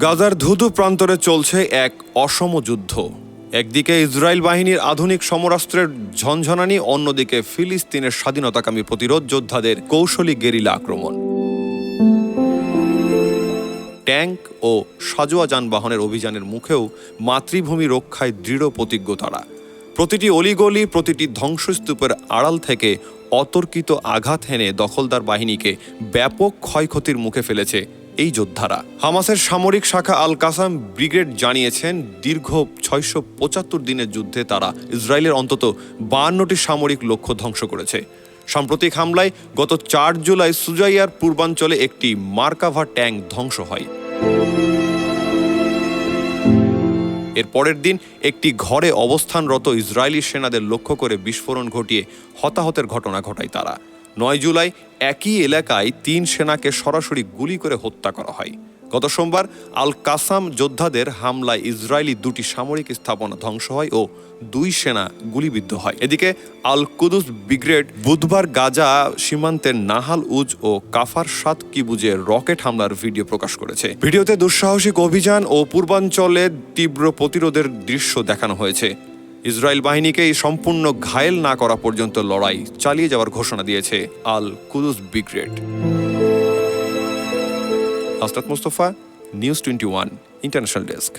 গাজার ধুধু প্রান্তরে চলছে এক অসম যুদ্ধ। একদিকে ইসরায়েল বাহিনীর আধুনিক সমরাস্ত্রের ঝনঝনানি, অন্যদিকে ফিলিস্তিনের স্বাধীনতাকামী প্রতিরোধ যোদ্ধাদের কৌশলী গেরিলা আক্রমণ। ট্যাঙ্ক ও সাজোয়া যানবাহনের অভিযানের মুখেও মাতৃভূমি রক্ষায় দৃঢ় প্রতিজ্ঞ তারা। প্রতিটি অলিগলি, প্রতিটি ধ্বংসস্তূপের আড়াল থেকে অতর্কিত আঘাত হেনে দখলদার বাহিনীকে ব্যাপক ক্ষয়ক্ষতির মুখে ফেলেছে এই যোদ্ধারা। হামাসের সামরিক শাখা আল কাসাম ব্রিগেড জানিয়েছেন, দীর্ঘ ছয়শো পঁচাত্তর দিনের যুদ্ধে তারা ইসরায়েলের অন্তত বায়ান্নটি সামরিক লক্ষ্য ধ্বংস করেছে। সাম্প্রতিক হামলায় গত চার জুলাই সুজাইয়ার পূর্বাঞ্চলে একটি মার্কাভা ট্যাঙ্ক ধ্বংস হয়। এর পরের দিন একটি ঘরে অবস্থানরত ইসরায়েলি সেনাদের লক্ষ্য করে বিস্ফোরণ ঘটিয়ে হতাহতের ঘটনা ঘটায় তারা। নয় জুলাই একই এলাকায় তিন সেনাকে সরাসরি গুলি করে হত্যা করা হয়। গত সোমবার আল কাসাম যোদ্ধাদের হামলায় ইসরায়েলি দুটি সামরিক স্থাপনা ধ্বংস হয় ও দুই সেনা গুলিবিদ্ধ হয়। এদিকে আল কুদুস ব্রিগেড বুধবার গাজা সীমান্তের নাহাল উজ ও কাফার সাত কিবুজে রকেট হামলার ভিডিও প্রকাশ করেছে। ভিডিওতে দুঃসাহসিক অভিযান ও পূর্বাঞ্চলে তীব্র প্রতিরোধের দৃশ্য দেখানো হয়েছে। ইসরায়েল বাহিনীকে সম্পূর্ণ ঘায়েল না করা পর্যন্ত লড়াই চালিয়ে যাওয়ার ঘোষণা দিয়েছে Al Quds brigade Astad Mustafa, news twenty one, international desk.